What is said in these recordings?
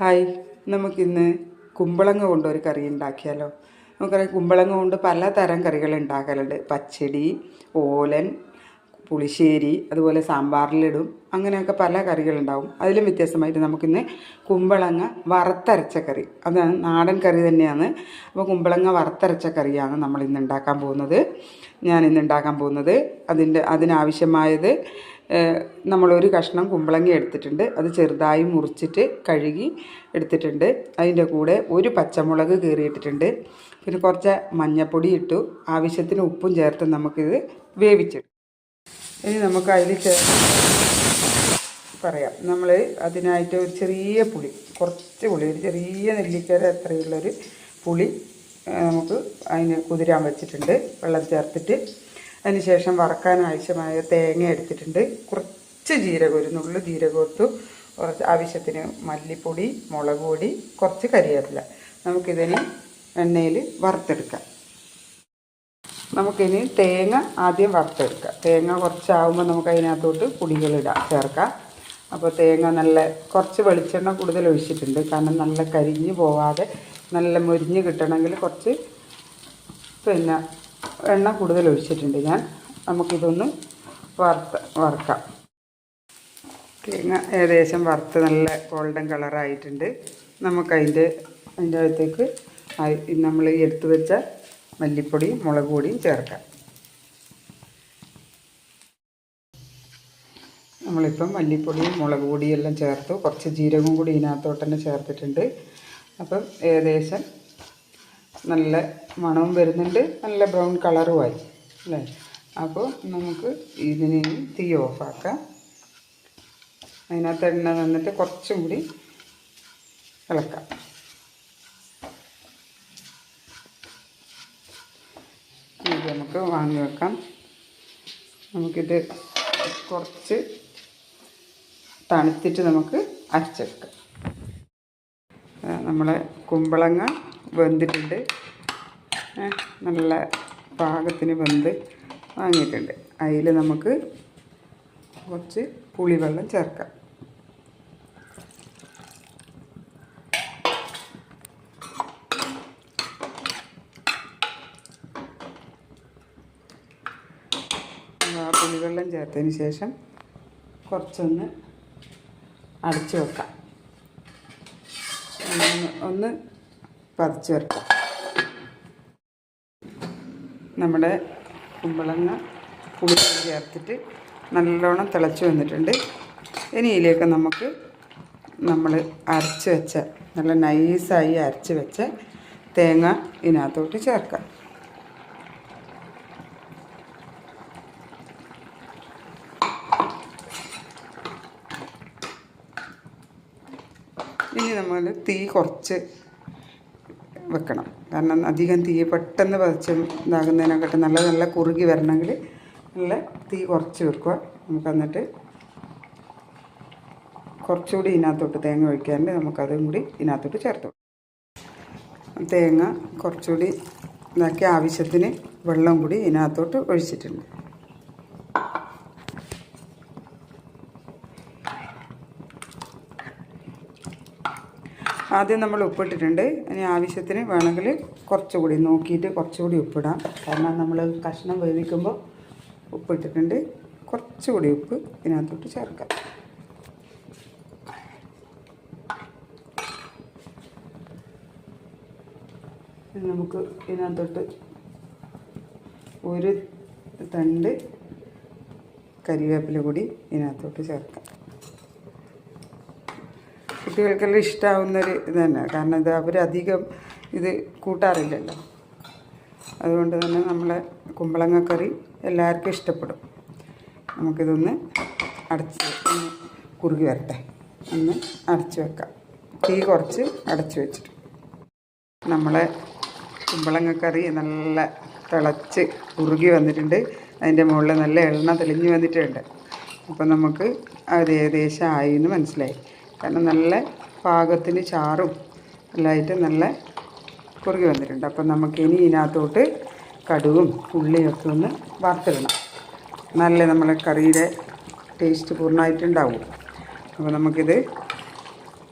Hi നമുക്കിന്ന് കുമ്പളങ്ങ കൊണ്ട് ഒരു കറി ഉണ്ടാക്കിയാലോ? നമുക്കറിയാം കുമ്പളങ്ങ കൊണ്ട് പല പലതരം കറികൾ ഉണ്ടാക്കലുണ്ട്. പച്ചടി ഓലൻ പുളിശ്ശേരി അതുപോലെ സാമ്പാറിലിടും അങ്ങനെയൊക്കെ പല കറികളുണ്ടാവും അതിലും വ്യത്യസ്തമായിട്ട് നമുക്കിന്ന് കുമ്പളങ്ങ വറുത്തരച്ച കറി. അതാണ് നാടൻ കറി തന്നെയാണ്. അപ്പോൾ കുമ്പളങ്ങ വറുത്തരച്ച കറിയാണ് നമ്മൾ ഇന്ന് ഉണ്ടാക്കാൻ പോകുന്നത്. ഞാൻ ഇന്ന് ഉണ്ടാക്കാൻ പോകുന്നത്. അതിന്റെ അതിനാവശ്യമായത് നമ്മളൊരു കഷ്ണം കുമ്പളങ്ങ എടുത്തിട്ടുണ്ട്. അത് ചെറുതായി മുറിച്ചിട്ട് കഴുകി എടുത്തിട്ടുണ്ട്. അതിന്റെ കൂടെ ഒരു പച്ചമുളക് കീറിയിട്ടിട്ടുണ്ട്. പിന്നെ കുറച്ച് മഞ്ഞൾപ്പൊടി ഇട്ടു. ആവശ്യത്തിന് ഉപ്പും ചേർത്ത് നമുക്കിത് വേവിച്ചിടും. ഇനി നമുക്ക് അതിൽ ചേർത്ത് പറയാം. നമ്മൾ അതിനായിട്ട് ഒരു ചെറിയ പുളി കുറച്ച് പുളി ഒരു ചെറിയ നെല്ലിക്കര അത്രയുള്ളൊരു പുളി നമുക്ക് അതിന് കുതിരാൻ വെച്ചിട്ടുണ്ട്. വെള്ളം ചേർത്തിട്ട് അതിന് ശേഷം വറക്കാൻ ആവശ്യമായ തേങ്ങ എടുത്തിട്ടുണ്ട്. കുറച്ച് ജീരകം ഒരു നുള്ളു ജീരകം കുറച്ച് ആവശ്യത്തിന് മല്ലിപ്പൊടി മുളക് പൊടി കുറച്ച് കരിവേപ്പില നമുക്കിതിന് എണ്ണയിൽ വറുത്തെടുക്കാം. നമുക്കിനി തേങ്ങ ആദ്യം വറുത്തെടുക്കാം. തേങ്ങ കുറച്ചാവുമ്പോൾ നമുക്ക് അതിനകത്തോട്ട് പൊടികളിടാം ചേർക്കാം. അപ്പോൾ തേങ്ങ നല്ല കുറച്ച് വെളിച്ചെണ്ണ കൂടുതൽ ഒഴിച്ചിട്ടുണ്ട്. കാരണം നല്ല കരിഞ്ഞ് പോവാതെ നല്ല മുരിഞ്ഞ് കിട്ടണമെങ്കിൽ കുറച്ച് പിന്നെ എണ്ണ കൂടുതൽ ഒഴിച്ചിട്ടുണ്ട് ഞാൻ. നമുക്കിതൊന്ന് വറുത്ത് വറുക്കാം. തേങ്ങ ഏകദേശം വറുത്ത് നല്ല ഗോൾഡൻ കളറായിട്ടുണ്ട് നമുക്കതിന്റെ അതിന്റെ അകത്തേക്ക് നമ്മൾ എടുത്തു വെച്ച മല്ലിപ്പൊടിയും മുളക് പൊടിയും ചേർക്കാം. നമ്മളിപ്പം മല്ലിപ്പൊടിയും മുളക് പൊടിയും എല്ലാം ചേർത്തു. കുറച്ച് ജീരകവും കൂടി ഇതിനകത്തോട്ട് തന്നെ ചേർത്തിട്ടുണ്ട്. അപ്പം ഏകദേശം നല്ല മണവും വരുന്നുണ്ട്. നല്ല ബ്രൗൺ കളറുമായി അല്ലേ? അപ്പോൾ നമുക്ക് ഇതിനെ തീ ഓഫാക്കാം. അതിനകത്ത് എണ്ണ നിന്നിട്ട് കുറച്ചും കൂടി ഇളക്കാം. നമുക്ക് വാങ്ങി വെക്കാം. നമുക്കിത് കുറച്ച് തണുത്തിട്ട് നമുക്ക് അരച്ചെടുക്കാം. നമ്മളെ കുമ്പളങ്ങ വെന്തിട്ടുണ്ട്. നല്ല പാകത്തിന് വെന്ത് വാങ്ങിയിട്ടുണ്ട്. അതിൽ നമുക്ക് കുറച്ച് പുളിവെള്ളം ചേർക്കാം. ആ പുളിവെള്ളം ചേർത്തതിന് ശേഷം കുറച്ചൊന്ന് അടച്ചു വെക്കാം. ഒന്ന് പതിച്ച് വെക്കാം നമ്മുടെ കുമ്പളങ്ങ പുളി ചേർത്തിട്ട് നല്ലോണം തിളച്ച് വന്നിട്ടുണ്ട്. ഇനി ഇതിലേക്ക് നമുക്ക് നമ്മൾ അരച്ച് വെച്ച നല്ല നൈസായി അരച്ച് വെച്ച തേങ്ങ ഇതിനകത്തോട്ട് ചേർക്കാം. ഇനി നമ്മൾ തീ കുറച്ച് വെക്കണം. കാരണം അധികം തീ പെട്ടെന്ന് പതിച്ച് ഇതാകുന്നതിനെക്കാട്ടും നല്ല നല്ല കുറുകി വരണമെങ്കിൽ നല്ല തീ കുറച്ച് വെക്കുക. നമുക്ക് എന്നിട്ട് കുറച്ചുകൂടി ഇതിനകത്തോട്ട് തേങ്ങ ഒഴിക്കാണ്ട് നമുക്കതും കൂടി ഇതിനകത്തോട്ട് ചേർത്ത്. തേങ്ങ കുറച്ചുകൂടി ഇതാക്കി ആവശ്യത്തിന് വെള്ളം കൂടി ഇതിനകത്തോട്ട് ഒഴിച്ചിട്ടുണ്ട്. ആദ്യം നമ്മൾ ഉപ്പിട്ടിട്ടുണ്ട്. ഇനി ആവശ്യത്തിന് വേണമെങ്കിൽ കുറച്ചുകൂടി നോക്കിയിട്ട് കുറച്ചുകൂടി ഉപ്പിടാം. കാരണം നമ്മൾ കഷ്ണം വേവിക്കുമ്പോൾ ഉപ്പിട്ടിട്ടുണ്ട്. കുറച്ചുകൂടി ഉപ്പ് ഇതിനകത്തോട്ട് ചേർക്കാം. നമുക്ക് ഇതിനകത്തോട്ട് ഒരു തണ്ട് കരിവേപ്പില കൂടി ഇതിനകത്തോട്ട് ചേർക്കാം. കുട്ടികൾക്കെല്ലാം ഇഷ്ടമാവുന്നൊരു ഇത് തന്നെ കാരണം ഇത് അവരധികം ഇത് കൂട്ടാറില്ലല്ലോ. അതുകൊണ്ട് തന്നെ നമ്മളെ കുമ്പളങ്ങ കറി എല്ലാവർക്കും ഇഷ്ടപ്പെടും. നമുക്കിതൊന്ന് അടച്ച് ഒന്ന് കുറുകി വരട്ടെ. ഒന്ന് അടച്ച് വെക്കാം. തീ കുറച്ച് അടച്ച് വെച്ചിട്ട്. നമ്മളെ കുമ്പളങ്ങ കറി നല്ല തിളച്ച് കുറുകി വന്നിട്ടുണ്ട്. അതിന്റെ മുകളിൽ നല്ല എണ്ണ തെളിഞ്ഞ് വന്നിട്ടുണ്ട്. അപ്പം നമുക്ക് അത് ഏകദേശം ആയി എന്ന് മനസ്സിലായി. കാരണം നല്ല പാകത്തിന് ചാറും എല്ലായിട്ട് നല്ല കുറുകി വന്നിട്ടുണ്ട്. അപ്പം നമുക്ക് ഇനി ഇതിനകത്തോട്ട് കടുകും ഉള്ളിയൊക്കെ ഒന്ന് വറുത്തിടണം. നല്ല നമ്മളെ കറിയുടെ ടേസ്റ്റ് പൂർണമായിട്ടുണ്ടാവും. അപ്പോൾ നമുക്കിത്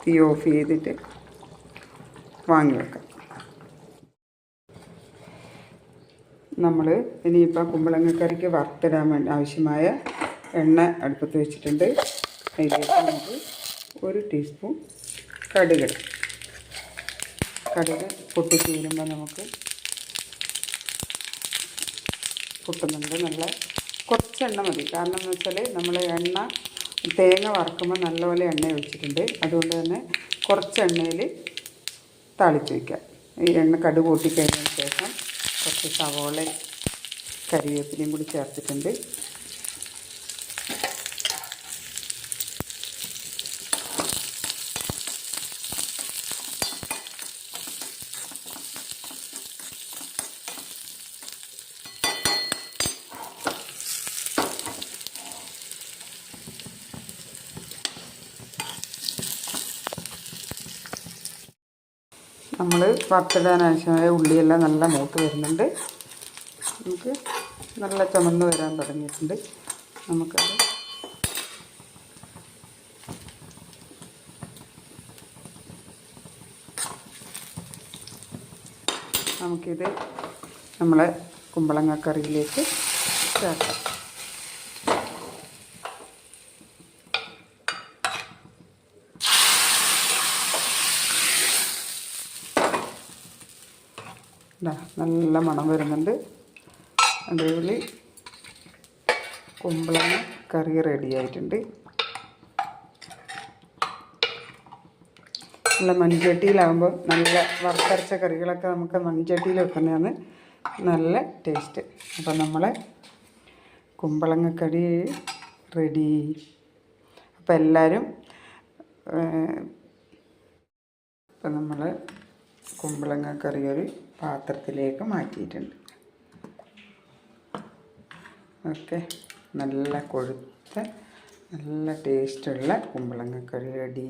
തീ ഓഫ് ചെയ്തിട്ട് വാങ്ങി വെക്കാം. നമ്മൾ ഇനിയിപ്പോൾ കുമ്പളങ്ങക്കറിക്ക് വറുത്തിടാൻ വേണ്ടി ആവശ്യമായ എണ്ണ അടുപ്പത്ത് വെച്ചിട്ടുണ്ട്. അതിലേക്ക് നമുക്ക് ഒരു ടീസ്പൂൺ കടുക് കടുക് പൊട്ടിച്ച് വരുമ്പോൾ നമുക്ക് പൊട്ടുന്നുണ്ട്. നല്ല കുറച്ച് എണ്ണ മതി. കാരണം എന്ന് വെച്ചാൽ നമ്മൾ എണ്ണ തേങ്ങ വറക്കുമ്പോൾ നല്ലപോലെ എണ്ണ ഒഴിച്ചിട്ടുണ്ട്. അതുകൊണ്ട് തന്നെ കുറച്ച് എണ്ണയിൽ താളിച്ച് വയ്ക്കാം ഈ എണ്ണ കടുക് കൂട്ടിക്കഴിഞ്ഞതിന് ശേഷം കുറച്ച് സവോള കരിവേപ്പിലയും കൂടി ചേർത്തിട്ടുണ്ട്. നമ്മൾ വറുത്തിടാൻ ആവശ്യമായ ഉള്ളിയെല്ലാം നല്ല മൂത്ത് വരുന്നുണ്ട്. നമുക്ക് നല്ല ചുമന്ന് വരാൻ തുടങ്ങിയിട്ടുണ്ട്. നമുക്കത് നമുക്കിത് നമ്മളെ കുമ്പളങ്ങ കറിയിലേക്ക് ചേർക്കാം. നല്ല മണം വരുന്നുണ്ട്. അതേപോലെ കുമ്പളങ്ങ കറി റെഡി ആയിട്ടുണ്ട്. നല്ല മൺചട്ടിയിലാകുമ്പോൾ നല്ല വറുത്തരച്ച കറികളൊക്കെ നമുക്ക് മൺചട്ടിയിൽ വെക്കുന്നതാണ് നല്ല ടേസ്റ്റ് അപ്പോൾ നമ്മളെ കുമ്പളങ്ങക്കടി റെഡി അപ്പോൾ എല്ലാവരും ഇപ്പം നമ്മൾ കുമ്പളങ്ങ കറി ഒരു പാത്രത്തിലേക്ക് മാറ്റിയിട്ടുണ്ട്. ഓക്കെ. നല്ല കൊഴുത്ത നല്ല ടേസ്റ്റുള്ള കുമ്പളങ്ങ കറി റെഡി.